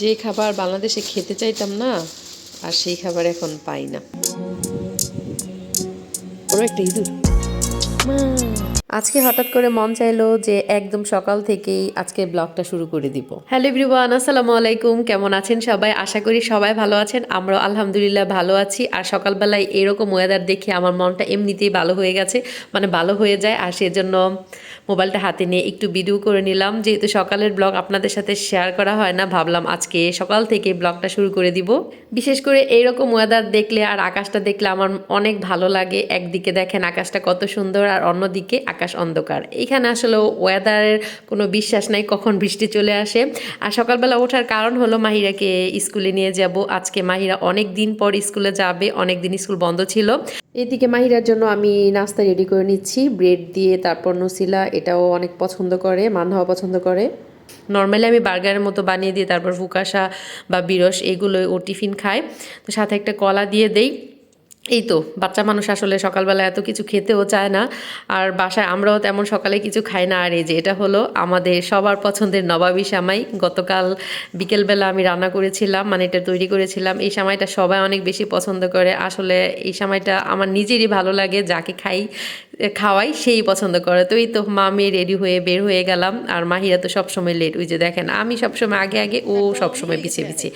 যে খাবার বাংলাদেশে খেতে চাইতাম না আর সেই খাবার এখন পাই না। ওরা একটা ইঁদুর। আজকে হঠাৎ করে মন চাইলো যে একদম সকাল থেকেই আজকে ব্লগটা শুরু করে দিব। হ্যালো এভরিওয়ান, আসসালামু আলাইকুম। কেমন আছেন সবাই? আশা করি সবাই ভালো আছেন। আমরা আলহামদুলিল্লাহ ভালো আছি। আর সকালবেলায় এরকম ওয়েদার দেখে আমার মনটা এমনিতেই ভালো হয়ে গেছে। মানে ভালো হয়ে যায়। আর সেজন্য মোবাইলটা হাতে নিয়ে একটু ভিডিও করে নিলাম। যেহেতু সকালের ব্লগ আপনাদের সাথে শেয়ার করা হয় না, ভাবলাম আজকে সকাল থেকে ব্লগটা শুরু করে দিব। বিশেষ করে এইরকম ওয়েদার দেখলে আর আকাশটা দেখলে আমার অনেক ভালো লাগে। একদিকে দেখেন আকাশটা কত সুন্দর আর অন্যদিকে আকাশ অন্ধকার। এখানে আসলে ওয়েদারের কোনো বিশ্বাস নাই, কখন বৃষ্টি চলে আসে। আর সকালবেলা ওঠার কারণ হলো মাহিরাকে স্কুলে নিয়ে যাব। আজকে মাহিরা অনেক দিন পর স্কুলে যাবে অনেক দিন স্কুল বন্ধ ছিল। এদিকে মাহিরার জন্য আমি নাস্তা রেডি করে নিচ্ছি ব্রেড দিয়ে তারপর নসিলা এটাও অনেক পছন্দ করে, মানহাও পছন্দ করে। নর্মালি আমি বার্গারের মতো বানিয়ে দিই তারপর ফুকাশা বা বিরস এগুলো ও টিফিন খায় তো সাথে একটা কলা দিয়ে দেই। এই তো বাচ্চা মানুষ আসলে সকালবেলা এত কিছু খেতেও চায় না। আর বাসায় আমরাও তেমন সকালে কিছু খাই না। আর এই যে, এটা হলো আমাদের সবার পছন্দের নবাবী সামাই। গতকাল বিকেলবেলা আমি রান্না করেছিলাম মানে এটা তৈরি করেছিলাম। এই সামাইটা সবাই অনেক বেশি পছন্দ করে। আসলে এই সামাইটা আমার নিজেরই ভালো লাগে, যাকে খাই খাওয়াই সেই পছন্দ করে। তো এই তো মা মামি রেডি হয়ে বের হয়ে গেলাম। আর মাহিরা তো সবসময় লেট ওই যে দেখেন আমি সবসময় আগে আগে ও সবসময় পিছিয়ে পিছিয়ে।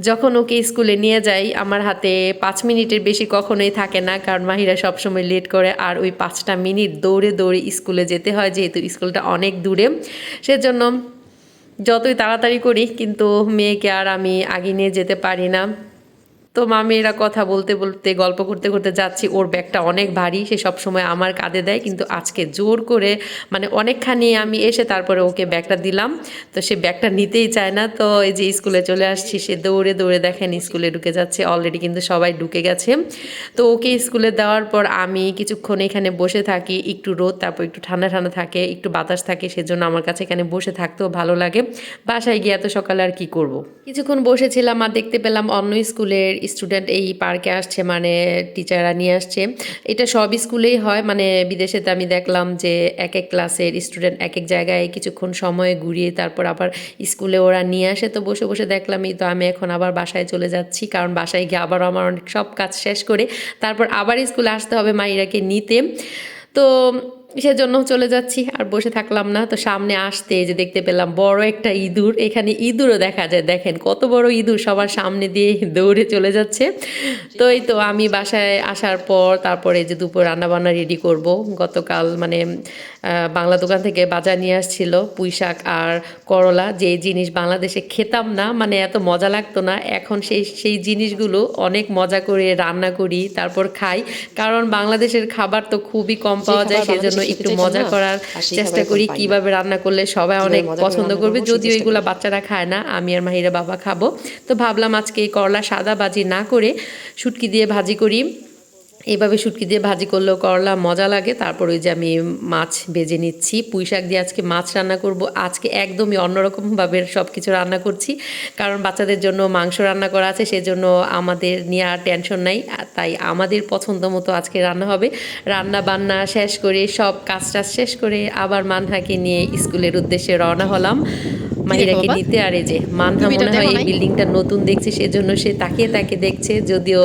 যখন ওকে স্কুলে নিয়ে যাই আমার হাতে পাঁচ মিনিটের বেশি কখনোই থাকে না। কারণ মাহিরা সবসময় লেট করে। আর ওই পাঁচটা মিনিট দৌড়ে দৌড়ে স্কুলে যেতে হয়। যেহেতু স্কুলটা অনেক দূরে। সেজন্য যতই তাড়াতাড়ি করি কিন্তু মেয়েকে আর আমি আগে নিয়ে যেতে পারি না। তো মামিরা কথা বলতে বলতে, গল্প করতে করতে যাচ্ছি, ওর ব্যাগটা অনেক ভারী, সে সবসময় আমার কাঁধে দেয়, কিন্তু আজকে জোর করে মানে অনেকখানি আমি এসে তারপরে ওকে ব্যাগটা দিলাম, তো সে ব্যাগটা নিতেই চায় না, তো এই যে স্কুলে চলে আসছি, সে দৌড়ে দৌড়ে দেখেন স্কুলে ঢুকে যাচ্ছে অলরেডি কিন্তু সবাই ঢুকে গেছে, তো ওকে স্কুলে দেওয়ার পর আমি কিছুক্ষণ এখানে বসে থাকি, একটু রোদ, তারপর একটু ঠান্ডা ঠান্ডা থাকে, একটু বাতাস থাকে, সেজন্য আমার কাছে এখানে বসে থাকতেও ভালো লাগে, বাসায় গিয়ে এত সকালে আর কি করব। কিছুক্ষণ বসেছিলাম আর দেখতে পেলাম অন্য স্কুলের স্টুডেন্ট এই পার্কে আসছে মানে টিচাররা নিয়ে আসছে। এটা সব স্কুলেই হয় মানে বিদেশেতে আমি দেখলাম যে এক এক ক্লাসের স্টুডেন্ট এক এক জায়গায় কিছুক্ষণ সময় ঘুরিয়ে তারপর আবার স্কুলে ওরা নিয়ে আসে। তো বসে বসে দেখলাম তো আমি এখন আবার বাসায় চলে যাচ্ছি, কারণ বাসায় গিয়ে আবারও আমার অনেক সব কাজ শেষ করে, তারপর আবার স্কুলে আসতে হবে মাইরাকে নিতে। তো সেজন্য চলে যাচ্ছি আর বসে থাকলাম না। তো সামনে আসতে যে দেখতে পেলাম বড় একটা ইঁদুর। এখানে ইঁদুরও দেখা যায় দেখেন কত বড় ইঁদুর সবার সামনে দিয়ে দৌড়ে চলে যাচ্ছে। তো এই তো আমি বাসায় আসার পর তারপরে যে দুপুর রান্নাবান্না রেডি করব। গতকাল মানে বাংলা দোকান থেকে বাজার নিয়ে আসছিল পুঁই শাক আর করলা। যে জিনিস বাংলাদেশে খেতাম না মানে এত মজা লাগতো না। এখন সেই সেই জিনিসগুলো অনেক মজা করে রান্না করি তারপর খাই। কারণ বাংলাদেশের খাবার তো খুবই কম পাওয়া যায় সেজন্য একটু মজা করার চেষ্টা করি। কীভাবে রান্না করলে সবাই অনেক পছন্দ করবে। যদি যদিও এগুলো বাচ্চারা খায় না আমি আর মাহিরা বাবা খাব। তো ভাবলাম আজকে এই করলা সাদা ভাজি না করে শুটকি দিয়ে ভাজি করি। এইভাবে শুটকি দিয়ে ভাজি করলেও করলা মজা লাগে। তারপর ওই যে আমি মাছ ভেজে নিচ্ছি। পুঁই শাক দিয়ে আজকে মাছ রান্না করব। আজকে একদমই অন্যরকমভাবে সব কিছু রান্না করছি। কারণ বাচ্চাদের জন্য মাংস রান্না করা আছে, সেজন্য আমাদের নিয়ে আর টেনশন নাই। তাই আমাদের পছন্দ মতো আজকে রান্না হবে। রান্না বান্না শেষ করে সব কাজ টাজ শেষ করে আবার মানহাকে নিয়ে স্কুলের উদ্দেশ্যে রওনা হলাম। মাহিরাকে? নিতে আর এই যে মানহা মনে হয় এই বিল্ডিংটা নতুন দেখছে সেজন্য সে তাকিয়ে তাকিয়ে দেখছে যদিও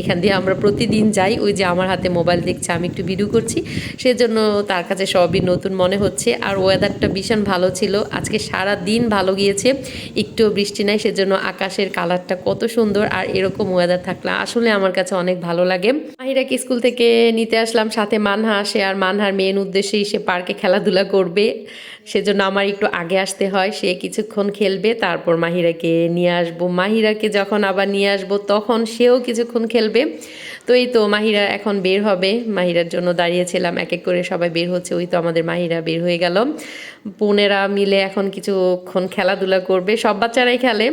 এখান দিয়ে আমরা প্রতিদিন যাই ওই যে আমার হাতে মোবাইল দেখছে আমি একটু ভিডিও করছি সেজন্য তার কাছে সবই নতুন মনে হচ্ছে আর ওয়েদারটা ভীষণ ভালো ছিল আজকে সারা দিন ভালো গিয়েছে একটু বৃষ্টি নাই সেজন্য আকাশের কালারটা কত সুন্দর আর এরকম ওয়েদার থাকলে আসলে আমার কাছে অনেক ভালো লাগে। মাহিরাকে স্কুল থেকে নিতে আসলাম সাথে মানহা আসে আর মানহার মেন উদ্দেশ্যেই সে পার্কে খেলাধুলা করবে সেজন্য আমার একটু আগে আসতে হয় সে কিছুক্ষণ খেলবে, তারপর মাহিরাকে নিয়ে আসব। মাহিরাকে যখন আবার নিয়ে আসব, তখন সেও কিছুক্ষণ খেলবে। তো এই তো মাহিরা এখন বের হবে। মাহিরার জন্য দাঁড়িয়েছিলাম, এক এক করে সবাই বের হচ্ছে। ওই তো আমাদের মাহিরা বের হয়ে গেল। বোনেরা মিলে এখন কিছুক্ষণ খেলাধুলা করবে। সব বাচ্চারাই খেলে।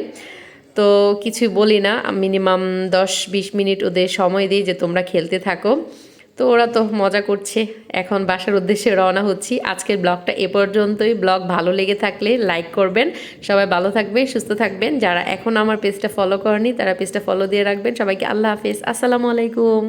তো কিছুই বলি না, মিনিমাম দশ বিশ মিনিট ওদের সময় দিই যে তোমরা খেলতে থাকো। তো ওরা তো মজা করছে। এখন বাসার উদ্দেশ্যে রওনা হচ্ছি। আজকের ব্লগটা এ পর্যন্তই। ব্লগ ভালো লেগে থাকলে লাইক করবেন। সবাই ভালো থাকবে সুস্থ থাকবেন। যারা এখন আমার পেজটা ফলো করেনি, তারা পেজটা ফলো দিয়ে রাখবেন। সবাইকে আল্লাহ হাফেজ। আসসালামু আলাইকুম।